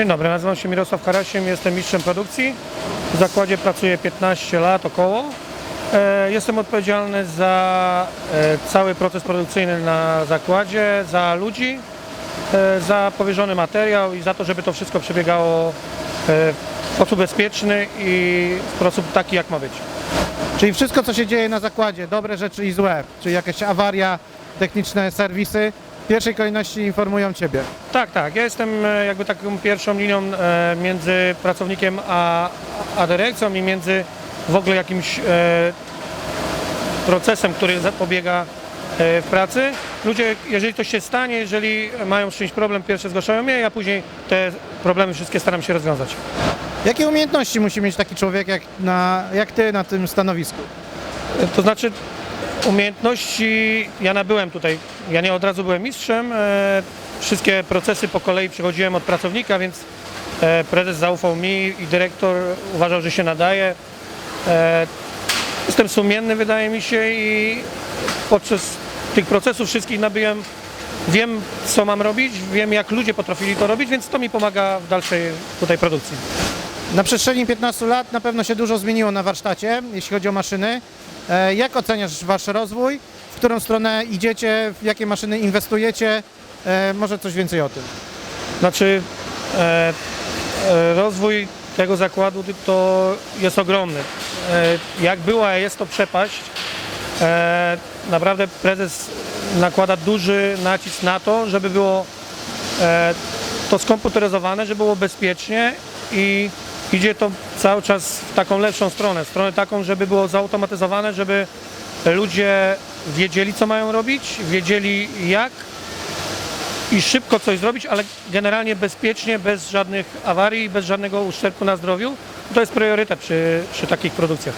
Dzień dobry, nazywam się Mirosław Karasiem, jestem mistrzem produkcji. W zakładzie pracuję 15 lat około. E, Jestem odpowiedzialny za e, cały proces produkcyjny na zakładzie, za ludzi, e, za powierzony materiał i za to, żeby to wszystko przebiegało w sposób bezpieczny i w sposób taki, jak ma być. Czyli wszystko, co się dzieje na zakładzie, dobre rzeczy i złe, czyli jakaś awaria, techniczne serwisy, pierwszej kolejności informują Ciebie. Tak, tak. Ja jestem e, jakby taką pierwszą linią e, między pracownikiem a, a dyrekcją i między w ogóle jakimś e, procesem, który zapobiega w pracy. Ludzie, jeżeli coś się stanie, jeżeli mają z czymś problem, pierwsze zgłaszają mnie, ja później te problemy wszystkie staram się rozwiązać. Jakie umiejętności musi mieć taki człowiek jak, na, jak Ty na tym stanowisku? To znaczy umiejętności, ja nabyłem tutaj, ja nie od razu byłem mistrzem, e, wszystkie procesy po kolei przechodziłem od pracownika, więc e, prezes zaufał mi i dyrektor uważał, że się nadaje. E, Jestem sumienny wydaje mi się i podczas tych procesów wszystkich nabyłem, wiem co mam robić, wiem jak ludzie potrafili to robić, więc to mi pomaga w dalszej tutaj produkcji. Na przestrzeni 15 lat na pewno się dużo zmieniło na warsztacie, jeśli chodzi o maszyny. E, Jak oceniasz Wasz rozwój? W którą stronę idziecie? W jakie maszyny inwestujecie? E, Może coś więcej o tym. Znaczy e, e, rozwój tego zakładu to jest ogromny. E, jak była, jest to przepaść. E, naprawdę prezes nakłada duży nacisk na to, żeby było e, to skomputeryzowane, żeby było bezpiecznie i idzie to cały czas w taką lepszą stronę, stronę taką, żeby było zautomatyzowane, żeby ludzie wiedzieli, co mają robić, wiedzieli jak i szybko coś zrobić, ale generalnie bezpiecznie, bez żadnych awarii, bez żadnego uszczerbku na zdrowiu. To jest priorytet przy, przy takich produkcjach.